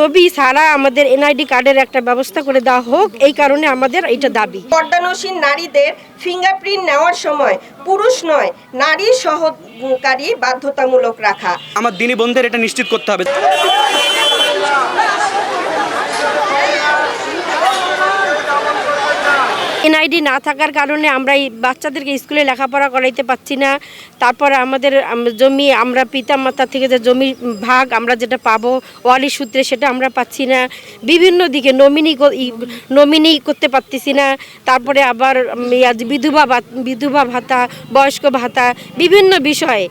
ছবি ছাড়া আমাদের এনআইডি কার্ডের একটা ব্যবস্থা করে দেওয়া হোক এই কারণে আমাদের এটা দাবি। পর্দানসীন নারীদের ফিঙ্গারপ্রিন্ট নেওয়ার সময় পুরুষ নয় নারী সহকারী বাধ্যতামূলক রাখা। আমার দিনী বন্ধের এটা নিশ্চিত করতে হবে। এনআইডি না থাকার কারণে আমরা বাচ্চাদেরকে স্কুলে লেখাপড়া করাইতে পারছি না। তারপরে আমাদের জমি, আমরা পিতা মাতা থেকে যে জমি ভাগ আমরা যেটা পাবো, ওয়ালি সূত্রে সেটা আমরা পাচ্ছি না। বিভিন্ন দিকে নমিনি নমিনি করতে পারতেছি না। তারপরে আবার বিধবা বিধবা ভাতা, বয়স্ক ভাতা, বিভিন্ন বিষয়ে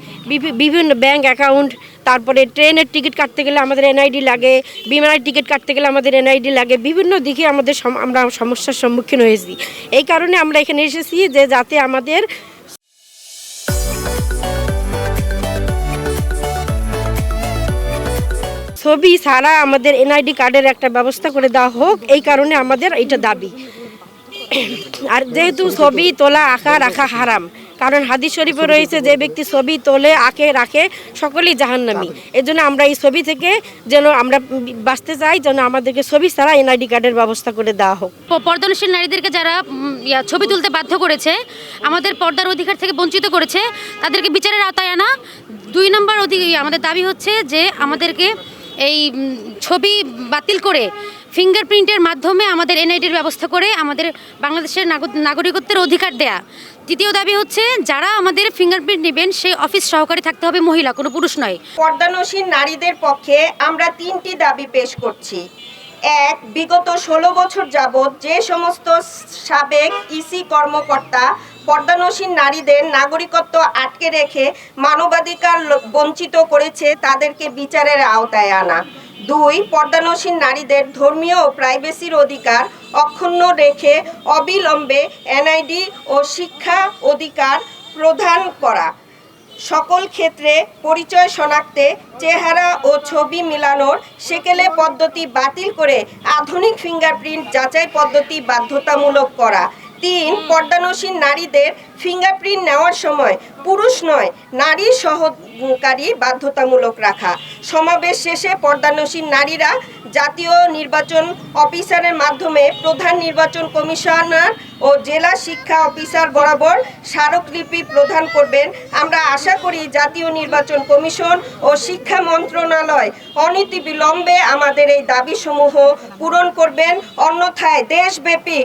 বিভিন্ন ব্যাংক অ্যাকাউন্ট তারপরে ট্রেনের টিকিট কাটতে গেলে আমাদের এনআইডি লাগে, বিমানের টিকিট কাটতে গেলে আমাদের এনআইডি লাগে, বিভিন্ন দিকে আমাদের আমরা সমস্যার সম্মুখীন হয়েছি। এই কারণে আমরা এখানে এসেছি যে যাতে আমাদের ছবি ছাড়া আমাদের এনআইডি কার্ডের একটা ব্যবস্থা করে দেওয়া হোক, এই কারণে আমাদের এটা দাবি। আর যেহেতু ছবি তোলা আঁকা রাখা হারাম, কারণ হাদিস শরীফে রয়েছে যে ব্যক্তি ছবি তোলে, আঁকে, রাখে, সকলেই জাহান্নামি। এই জন্য আমরা এই ছবি থেকে যেন আমরা বাঁচতে চাই, যেন আমাদেরকে ছবি ছাড়া এনআইডি কার্ডের ব্যবস্থা করে দেওয়া হোক। পর্দানশীল নারীদেরকে যারা ছবি তুলতে বাধ্য করেছে, আমাদের পর্দার অধিকার থেকে বঞ্চিত করেছে, তাদেরকে বিচারের আওতায় আনা। দুই নম্বর অধিক আমাদের দাবি হচ্ছে যে আমাদেরকে এই ছবি বাতিল করে ফিঙ্গারপ্রিন্টের মাধ্যমে আমাদের এনআইডির ব্যবস্থা করে আমাদের বাংলাদেশের নাগরিকত্বের অধিকার দেয়া। তৃতীয় দাবি হচ্ছে, যারা আমাদের ফিঙ্গারপ্রিন্ট নেবেন, সেই অফিস সহকারে থাকতে হবে মহিলা, কোনো পুরুষ নয়। পর্দানসীন নারীদের পক্ষে আমরা তিনটি দাবি পেশ করছি। এক, বিগত ষোলো বছর যাবৎ যে সমস্ত সাবেক ইসি কর্মকর্তা পর্দানসীন নারীদের নাগরিকত্ব আটকে রেখে মানবাধিকার বঞ্চিত করেছে, তাদেরকে বিচারের আওতায় আনা। দুই, পর্দানসীন নারীদের ধর্মীয় ও প্রাইভেসির অধিকার অক্ষুণ্ণ রেখে অবিলম্বে এনআইডি ও শিক্ষা অধিকার প্রদান করা। সকল ক্ষেত্রে পরিচয় শনাক্তে চেহারা ও ছবি মিলানোর সেকেলে পদ্ধতি বাতিল করে আধুনিক ফিঙ্গারপ্রিন্ট যাচাই পদ্ধতি বাধ্যতামূলক করা। তিন, পর্দানসীন নারীদের ফিঙ্গারপ্রিন্ট নেওয়ার সময় পুরুষ নয়, নারী সহকারী বাধ্যতামূলক রাখা। সমাবেশ শেষে পর্দানসীন নারীরা জাতীয় নির্বাচন অফিসারের মাধ্যমে প্রধান নির্বাচন কমিশনার ও জেলা শিক্ষা অফিসার বরাবর স্মারকলিপি প্রদান করবেন। আমরা আশা করি জাতীয় নির্বাচন কমিশন ও শিক্ষা মন্ত্রণালয় অনীতি বিলম্বে আমাদের এই দাবিসমূহ পূরণ করবেন। অন্যথায় দেশব্যাপী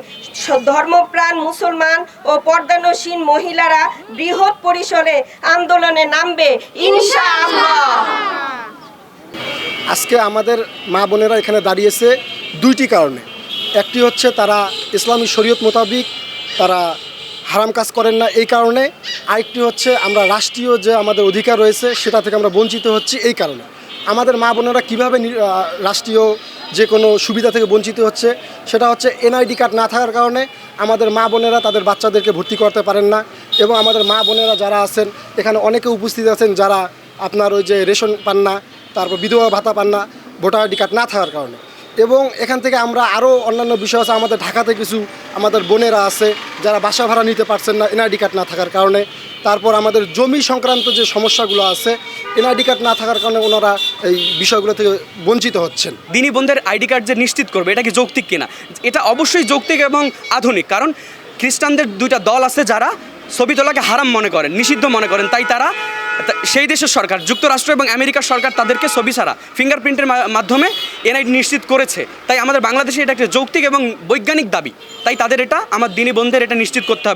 ধর্মপ্রাণ মুসলমান ও পর্দানসীন মহিলারা বৃহৎ পরিসরে আন্দোলনে নামবে। ইনশা ইনশাআল্লাহ। আজকে আমাদের মা বোনেরা এখানে দাঁড়িয়েছে দুইটি কারণে। একটি হচ্ছে তারা ইসলামী শরীয়ত মোতাবিক তারা হারাম কাজ করেন না এই কারণে। আরেকটি হচ্ছে আমরা রাষ্ট্রীয় যে আমাদের অধিকার রয়েছে সেটা থেকে আমরা বঞ্চিত হচ্ছি এই কারণে। আমাদের মা বোনেরা কীভাবে রাষ্ট্রীয় যে কোনো সুবিধা থেকে বঞ্চিত হচ্ছে সেটা হচ্ছে এনআইডি কার্ড না থাকার কারণে আমাদের মা বোনেরা তাদের বাচ্চাদেরকে ভর্তি করতে পারেন না এবং আমাদের মা বোনেরা যারা আছেন, এখানে অনেকে উপস্থিত আছেন যারা আপনার ওই যে রেশন পান না তারপর বিধবা ভাতা পান না, ভোটার আইডি কার্ড না থাকার কারণে। এবং এখান থেকে আমরা আরও অন্যান্য বিষয় আছে, আমাদের ঢাকাতে কিছু আমাদের বোনেরা আছে, যারা বাসা ভাড়া নিতে পারছেন না, এনআইডি কার্ড না থাকার কারণে। তারপর আমাদের জমি সংক্রান্ত যে সমস্যাগুলো আছে, এনআইডি কার্ড না থাকার কারণে ওনারা এই বিষয়গুলো থেকে বঞ্চিত হচ্ছেন। দিনী বন্ধের আইডি কার্ড যে নিশ্চিত করবে, এটা কি যৌক্তিক কিনা? এটা অবশ্যই যৌক্তিক এবং আধুনিক, কারণ খ্রিস্টানদের দুইটা দল আছে যারা ছবি তোলাকে হারাম মনে করেন, নিষিদ্ধ মনে করেন, তাই তারা সেই দেশের সরকার, যুক্তরাষ্ট্র এবং আমেরিকার সরকার তাদেরকে ছবি ছাড়া ফিঙ্গারপ্রিন্টের মাধ্যমে এনআইডি নিশ্চিত করেছে। তাই আমাদের বাংলাদেশে এটা একটা যৌক্তিক এবং বৈজ্ঞানিক দাবি। তাই তাদের এটা আমার দিনী বন্ধের এটা নিশ্চিত করতে হবে।